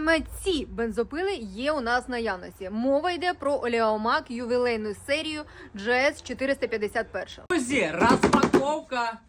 саме ці бензопили є у нас наявності. Мова йде про Oleomac ювілейну серію GS 451. Друзі, розпаковка.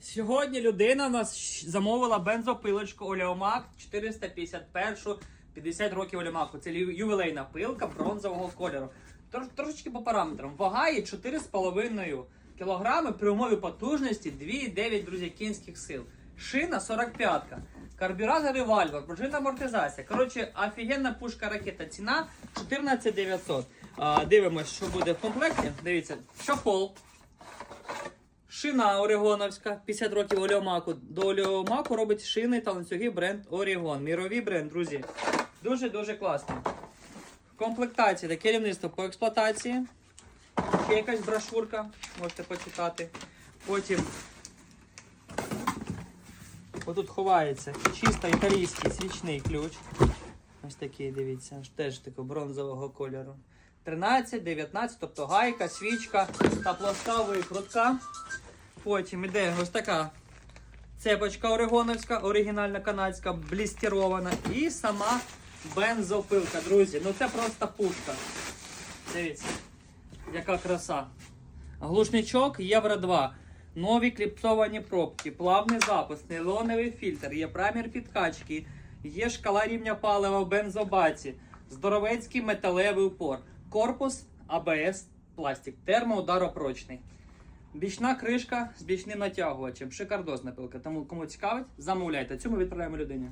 Сьогодні людина у нас замовила бензопилочку Oleomac 451 50 років Oleomac. Це ювілейна пилка бронзового кольору. Трош, трошечки по параметрам. Вага є 4,5 кг при умові потужності 2,9 друзі, кінських сил. Шина 45-ка. Карбюратор револьвер, пружинна амортизація. Коротше, офігенна пушка ракета. Ціна 14 900. А, дивимось, що буде в комплекті. Дивіться, чохол. Шина Орегоновська, 50 років Оліомаку. До Оліомаку робить шини та ланцюги бренд Орігон. Міровий бренд, друзі. Дуже-дуже класно. В комплектації та керівництво по експлуатації. Ще якась брошурка, можете почитати. Потім отут ховається чисто італійський свічний ключ. Ось такий, дивіться, теж такого бронзового кольору. 13, 19, тобто гайка, свічка та плоска викрутка. Потім іде ось така цепочка орегоновська, оригінальна канадська, блістерована. І сама бензопилка, друзі. Ну це просто пушка. Дивіться, яка краса. Глушничок Євро 2. Нові кліпсовані пробки, плавний запис, нейлоновий фільтр, є прамір підкачки, є шкала рівня палива в бензобаці, здоровецький металевий упор, корпус АБС пластик, термоударопрочний. Бічна кришка з бічним натягувачем. Шикардозна пилка. Тому кому цікавить, замовляйте. Ми відправляємо людині.